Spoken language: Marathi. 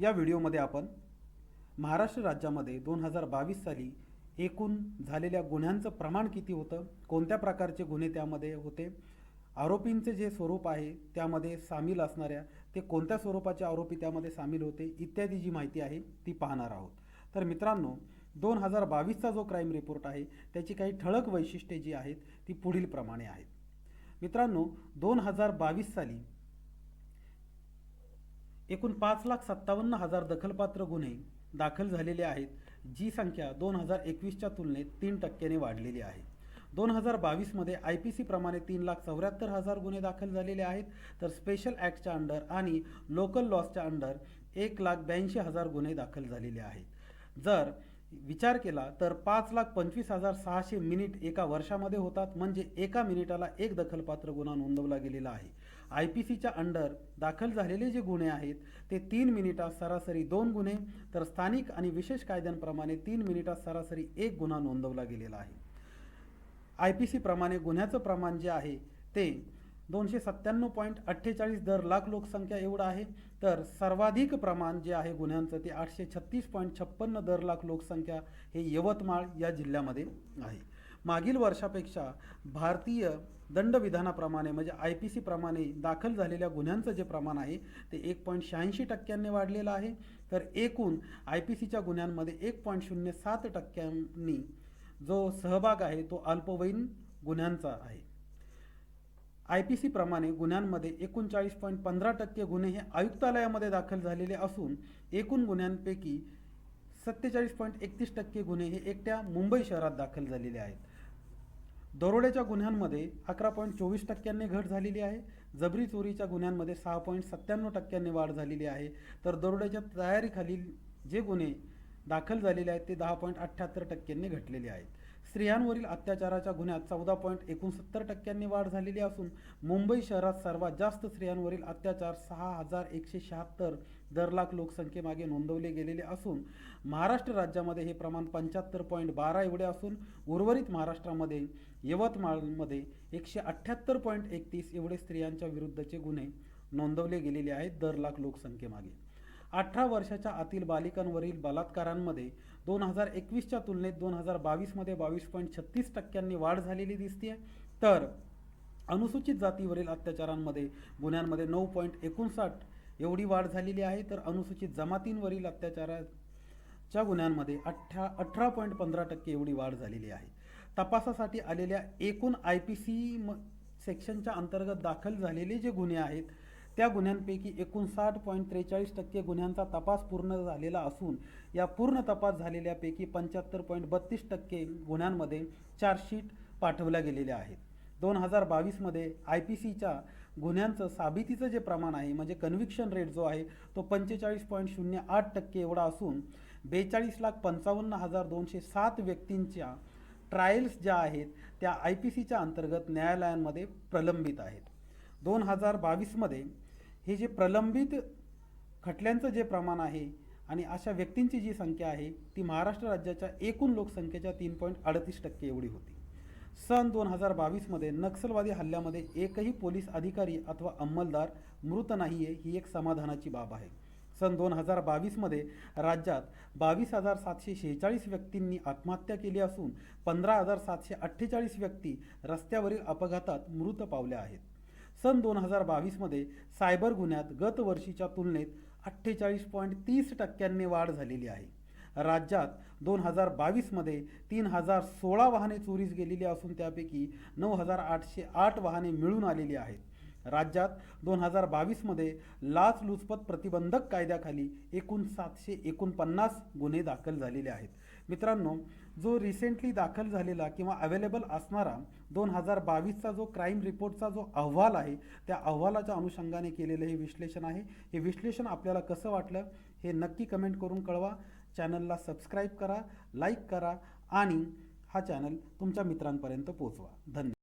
या व्हिडिओमध्ये आपण महाराष्ट्र राज्यामध्ये दोन हजार बावीस साली एकूण झालेल्या गुन्ह्यांचं प्रमाण किती होतं कोणत्या प्रकारचे गुन्हे त्यामध्ये होते आरोपींचे जे स्वरूप आहे त्यामध्ये सामील असणाऱ्या ते कोणत्या स्वरूपाचे आरोपी त्यामध्ये सामील होते इत्यादी जी माहिती आहे ती पाहणार आहोत. तर मित्रांनो दोन हजार बावीसचा जो क्राईम रिपोर्ट आहे त्याची काही ठळक वैशिष्ट्ये जी आहेत ती पुढील प्रमाणे आहेत. मित्रांनो दोन हजार बावीस साली एकूण पाच लाख सत्तावन्न हजार दखलपात्र गुन्हे दाखल झालेले आहेत जी संख्या दोन हजार एकवीसच्या तुलनेत तीन टक्क्याने वाढलेली आहे. दोन हजार बावीसमध्ये आय पी सी प्रमाणे तीन लाख चौऱ्याहत्तर हजार गुन्हे दाखल झालेले आहेत तर स्पेशल ॲक्टच्या अंडर आणि लोकल लॉसच्या अंडर एक लाख ब्याऐंशी हजार गुन्हे दाखल झालेले आहेत. जर विचार केला तर पाच लाख पंचवीस हजार सहाशे मिनिट एका वर्षामध्ये होतात म्हणजे एका मिनिटाला एक दखलपात्र गुन्हा नोंदवला गेलेला आहे. आय पी सीच्या अंडर दाखल झालेले जे गुन्हे आहेत ते तीन मिनिटात सरासरी दोन गुन्हे तर स्थानिक आणि विशेष कायद्यांप्रमाणे तीन मिनिटात सरासरी एक गुन्हा नोंदवला गेलेला आहे. आय पी सीप्रमाणे गुन्ह्याचं प्रमाण जे आहे ते दोनशे सत्त्याण्णव पॉईंट अठ्ठेचाळीस दर लाख लोकसंख्या एवढं आहे तर सर्वाधिक प्रमाण जे आहे गुन्ह्यांचं ते आठशे छत्तीस पॉईंट छप्पन्न दर लाख लोकसंख्या हे यवतमाळ या जिल्ह्यामध्ये आहे. मागील वर्षापेक्षा भारतीय दंडविधानाप्रमाणे म्हणजे आय पी सीप्रमाणे दाखल झालेल्या गुन्ह्यांचं जे प्रमाण आहे ते एक पॉईंट शहाऐंशी टक्क्यांनी वाढलेलं आहे. तर एकूण आय पी सीच्या गुन्ह्यांमध्ये एक पॉईंट शून्य सात टक्क्यांनी जो सहभाग आहे तो अल्पवयीन गुन्ह्यांचा आहे. आय पी सीप्रमाणे गुन्ह्यांमध्ये एकोणचाळीस पॉईंट पंधरा टक्के गुन्हे हे आयुक्तालयामध्ये दाखल झालेले असून एकूण गुन्ह्यांपैकी सत्तेचाळीस पॉईंट एकतीस टक्के गुन्हे हे एकट्या मुंबई शहरात दाखल झालेले आहेत. दरोड्याच्या गुन्ह्यांमध्ये अकरा पॉईंट चोवीस टक्क्यांनी घट झालेली आहे. जबरी चोरीच्या गुन्ह्यांमध्ये सहा पॉईंट सत्त्याण्णव टक्क्यांनी वाढ झालेली आहे. तर दरोड्याच्या तयारीखालील जे गुन्हे दाखल झालेले आहेत ते दहा पॉईंट अठ्ठ्याहत्तर टक्क्यांनी घटलेले आहेत. स्त्रियांवरील अत्याचाराच्या गुन्ह्यात चौदा पॉईंट एकोणसत्तर टक्क्यांनी वाढ झालेली असून मुंबई शहरात सर्वात जास्त स्त्रियांवरील अत्याचार सहा हजार एकशे शहात्तर दर लाख लोकसंख्येमागे नोंदवले गेलेले असून महाराष्ट्र राज्यामध्ये हे प्रमाण पंच्याहत्तर पॉईंट बारा एवढे असून उर्वरित महाराष्ट्रामध्ये यवतमाळमध्ये एकशे अठ्ठ्याहत्तर पॉईंट एकतीस एवढे स्त्रियांच्या विरुद्धचे गुन्हे नोंदवले गेलेले आहेत दर लाख लोकसंख्येमागे अठरा वर्षाच्या आतील बालिकांवरील बलात्कारांमध्ये दोन हजार एकवीसच्या तुलनेत दोन हजार बावीसमध्ये बावीस पॉईंट छत्तीस टक्क्यांनी वाढ झालेली दिसते तर अनुसूचित जातीवरील अत्याचारांमध्ये गुन्ह्यांमध्ये नऊ पॉईंट एकोणसाठ एवढी वाढ झालेली आहे. तर अनुसूचित जमातींवरील अत्याचाराच्या गुन्ह्यांमध्ये अठ्ठा अठरा पॉईंट पंधरा टक्के एवढी वाढ झालेली आहे. तपासासाठी आलेल्या एकूण आय पी सी म सेक्शनच्या अंतर्गत दाखल झालेले जे गुन्हे आहेत त्या गुन्ह्यांपैकी एकोणसाठ पॉईंट त्रेचाळीस टक्के गुन्ह्यांचा तपास पूर्ण झालेला असून या पूर्ण तपास झालेल्यापैकी पंच्याहत्तर पॉईंट बत्तीस टक्के गुन्ह्यांमध्ये चार्जशीट पाठवल्या गेलेल्या आहेत. दोन हजार बावीसमध्ये आय पी सीच्या गुन्ह्यांचं साबितीचं जे प्रमाण आहे म्हणजे कन्व्हिक्शन रेट जो आहे तो पंचेचाळीस पॉईंट शून्य आठ टक्के एवढा असून बेचाळीस लाख पंचावन्न हजार दोनशे सात व्यक्तींच्या ट्रायल्स ज्या आहेत त्या आय पी सीच्या अंतर्गत न्यायालयांमध्ये प्रलंबित आहेत. दोन हजार बावीसमध्ये हे जे प्रलंबित खटल्यांचं जे प्रमाण आहे आणि अशा व्यक्तींची जी संख्या आहे ती महाराष्ट्र राज्याच्या एकूण लोकसंख्येच्या तीन पॉईंट अडतीस टक्के एवढी होती. सन दोन हजार बावीसमध्ये नक्षलवादी हल्ल्यामध्ये एकही पोलीस अधिकारी अथवा अंमलदार मृत नाही आहे ही एक समाधानाची बाब आहे. सन दोन हजार बावीसमध्ये राज्यात बावीस हजार सातशे शेहेचाळीस व्यक्तींनी आत्महत्या केली असून पंधरा हजार सातशे अठ्ठेचाळीस व्यक्ती रस्त्यावरील अपघातात मृत पावल्या आहेत. सन दोन हजार बावीसमध्ये सायबर गुन्ह्यात गत वर्षीच्या तुलनेत अठ्ठेचाळीस पॉईंट तीस टक्क्यांनी वाढ झालेली आहे. राज्यात दोन हजार बावीसमध्ये तीन हजार सोळा वाहने चोरीस गेलेली असून त्यापैकी नऊ हजार आठशे आठ वाहने मिळून आलेली आहेत. राज्यात दोन हजार बावीसमध्ये लाचलुचपत प्रतिबंधक कायद्याखाली एकूण सातशे एकोणपन्नास गुन्हे दाखल झालेले आहेत. मित्रांनो जो रिसेंटली दाखल झालेला किंवा अवेलेबल असणारा दोन हजार बावीसचा जो क्राईम रिपोर्टचा जो अहवाल आहे त्या अहवालाच्या अनुषंगाने केलेलं हे विश्लेषण आहे. हे विश्लेषण आपल्याला कसं वाटलं हे नक्की कमेंट करून कळवा. चॅनलला सबस्क्राईब करा लाईक करा आणि हा चॅनल तुमच्या मित्रांपर्यंत पोचवा धन्यवाद.